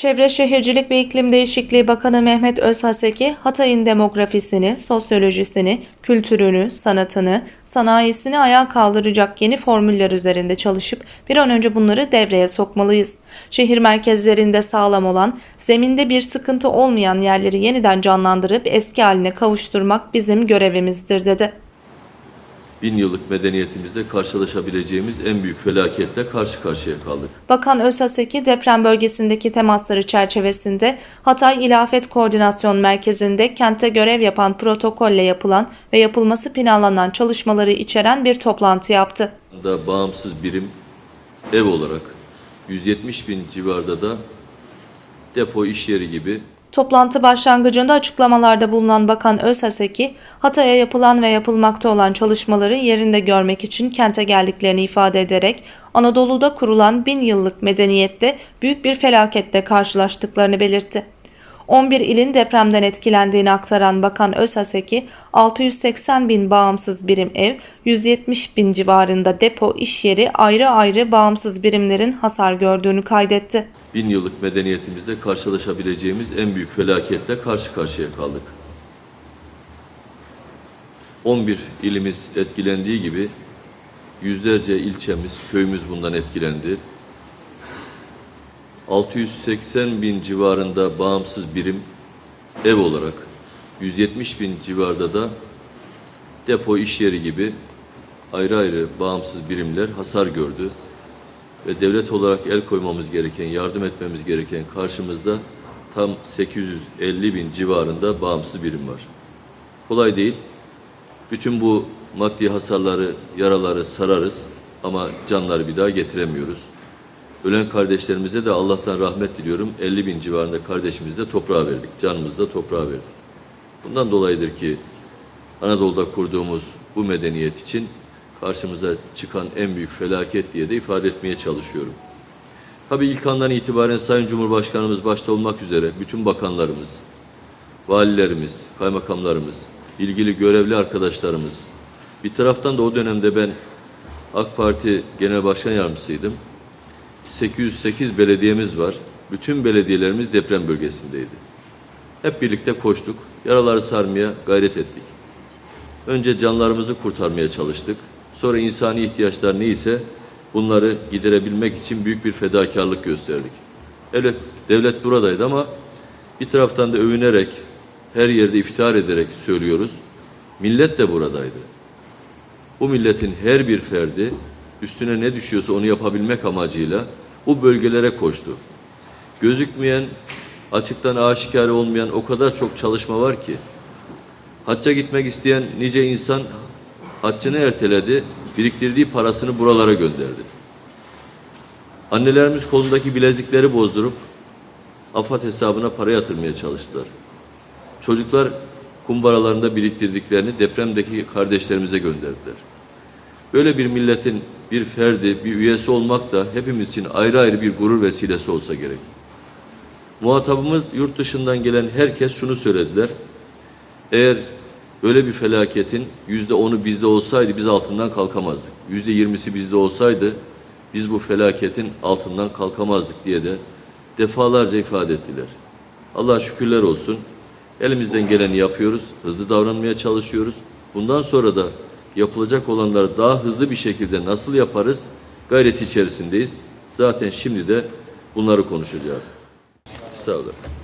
Çevre Şehircilik ve İklim Değişikliği Bakanı Mehmet Özhaseki, Hatay'ın demografisini, sosyolojisini, kültürünü, sanatını, sanayisini ayağa kaldıracak yeni formüller üzerinde çalışıp bir an önce bunları devreye sokmalıyız. Şehir merkezlerinde sağlam olan, zeminde bir sıkıntı olmayan yerleri yeniden canlandırıp eski haline kavuşturmak bizim görevimizdir dedi. Bin yıllık medeniyetimizde karşılaşabileceğimiz en büyük felaketle karşı karşıya kaldık. Bakan Özhaseki deprem bölgesindeki temasları çerçevesinde Hatay İlafet Koordinasyon Merkezi'nde kente görev yapan protokolle yapılan ve yapılması planlanan çalışmaları içeren bir toplantı yaptı. Da bağımsız birim ev olarak 170 bin civarda da depo iş yeri gibi Toplantı başlangıcında açıklamalarda bulunan Bakan Özhaseki, Hatay'a yapılan ve yapılmakta olan çalışmaları yerinde görmek için kente geldiklerini ifade ederek, Anadolu'da kurulan bin yıllık medeniyette büyük bir felakette karşılaştıklarını belirtti. 11 ilin depremden etkilendiğini aktaran Bakan Özhaseki, 680 bin bağımsız birim ev, 170 bin civarında depo iş yeri ayrı ayrı bağımsız birimlerin hasar gördüğünü kaydetti. Bin yıllık medeniyetimizde karşılaşabileceğimiz en büyük felaketle karşı karşıya kaldık. 11 ilimiz etkilendiği gibi yüzlerce ilçemiz, köyümüz bundan etkilendi. 680 bin civarında bağımsız birim ev olarak 170 bin civarda da depo iş yeri gibi ayrı ayrı bağımsız birimler hasar gördü ve devlet olarak el koymamız gereken, yardım etmemiz gereken karşımızda tam 850 bin civarında bağımsız birim var. Kolay değil. Bütün bu maddi hasarları, yaraları sararız ama canları bir daha getiremiyoruz. Ölen kardeşlerimize de Allah'tan rahmet diliyorum. 50 bin civarında kardeşimizi de toprağa verdik. Canımızı da toprağa verdik. Bundan dolayıdır ki Anadolu'da kurduğumuz bu medeniyet için karşımıza çıkan en büyük felaket diye de ifade etmeye çalışıyorum. Tabii ilk andan itibaren Sayın Cumhurbaşkanımız başta olmak üzere bütün bakanlarımız, valilerimiz, kaymakamlarımız, ilgili görevli arkadaşlarımız, bir taraftan da o dönemde ben AK Parti Genel Başkan Yardımcısıydım. 808 belediyemiz var. Bütün belediyelerimiz deprem bölgesindeydi. Hep birlikte koştuk. Yaraları sarmaya gayret ettik. Önce canlarımızı kurtarmaya çalıştık. Sonra insani ihtiyaçlar neyse bunları giderebilmek için büyük bir fedakarlık gösterdik. Evet, devlet buradaydı ama bir taraftan da övünerek, her yerde iftihar ederek söylüyoruz. Millet de buradaydı. Bu milletin her bir ferdi üstüne ne düşüyorsa onu yapabilmek amacıyla bu bölgelere koştu. Gözükmeyen, açıktan aşikar olmayan o kadar çok çalışma var ki hacca gitmek isteyen nice insan haccını erteledi, biriktirdiği parasını buralara gönderdi. Annelerimiz kolundaki bilezikleri bozdurup afat hesabına para yatırmaya çalıştılar. Çocuklar kumbaralarında biriktirdiklerini depremdeki kardeşlerimize gönderdiler. Böyle bir milletin bir ferdi, bir üyesi olmak da hepimiz için ayrı ayrı bir gurur vesilesi olsa gerek. Muhatabımız yurt dışından gelen herkes şunu söylediler. Eğer böyle bir felaketin yüzde onu bizde olsaydı biz altından kalkamazdık. Yüzde yirmisi bizde olsaydı biz bu felaketin altından kalkamazdık diye de defalarca ifade ettiler. Allah şükürler olsun. Elimizden geleni yapıyoruz. Hızlı davranmaya çalışıyoruz. Bundan sonra da yapılacak olanları daha hızlı bir şekilde nasıl yaparız gayreti içerisindeyiz. Zaten şimdi de bunları konuşacağız. Estağfurullah.